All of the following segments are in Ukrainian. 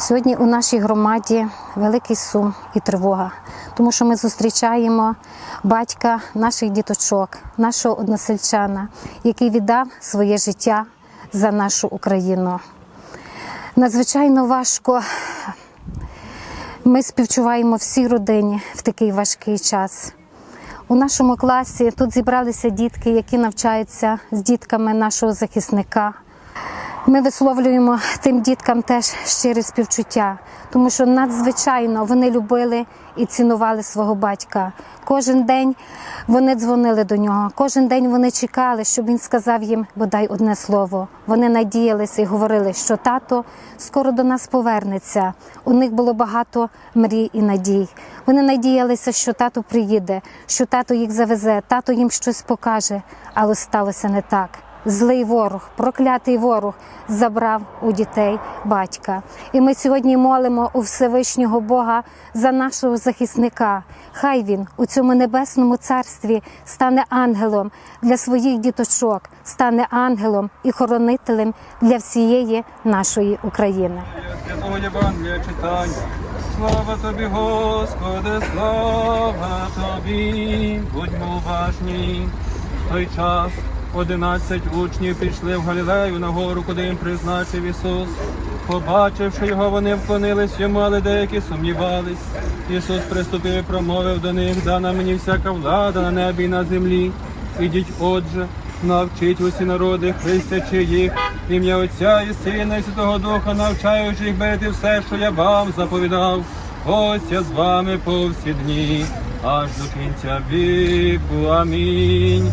Сьогодні у нашій громаді великий сум і тривога, тому що ми зустрічаємо батька наших діточок, нашого односельчана, який віддав своє життя за нашу Україну. Надзвичайно важко. Ми співчуваємо всій родині в такий важкий час. У нашому класі тут зібралися дітки, які навчаються з дітками нашого захисника. Ми висловлюємо тим діткам теж щире співчуття, тому що надзвичайно вони любили і цінували свого батька. Кожен день вони дзвонили до нього, кожен день вони чекали, щоб він сказав їм бодай одне слово. Вони надіялися і говорили, що тато скоро до нас повернеться. У них було багато мрій і надій. Вони надіялися, що тато приїде, що тато їх завезе, тато їм щось покаже, але сталося не так. Злий ворог, проклятий ворог забрав у дітей батька. І ми сьогодні молимо у Всевишнього Бога за нашого захисника. Хай він у цьому небесному царстві стане ангелом для своїх діточок, стане ангелом і хоронителем для всієї нашої України. Слава тобі, Господи, слава тобі, будьмо уважні. В той час одинадцять учнів пішли в Галілею на гору, куди їм призначив Ісус. Побачивши його, вони вклонились йому, але деякі сумнівались. Ісус приступив і промовив до них, дана мені всяка влада на небі і на землі. Ідіть, отже, навчіть усі народи, хрестячи їх, ім'я Отця і Сина, і Святого Духа, навчаючи їх берегти все, що я вам заповідав. Ось я з вами по всі дні, аж до кінця віку. Амінь.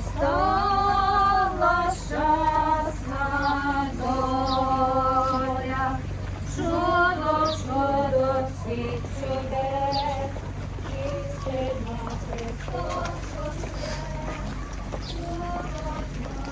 настала щасна доля, чудо, чудо всіх чудес, і сина Христос, чудо, чудо.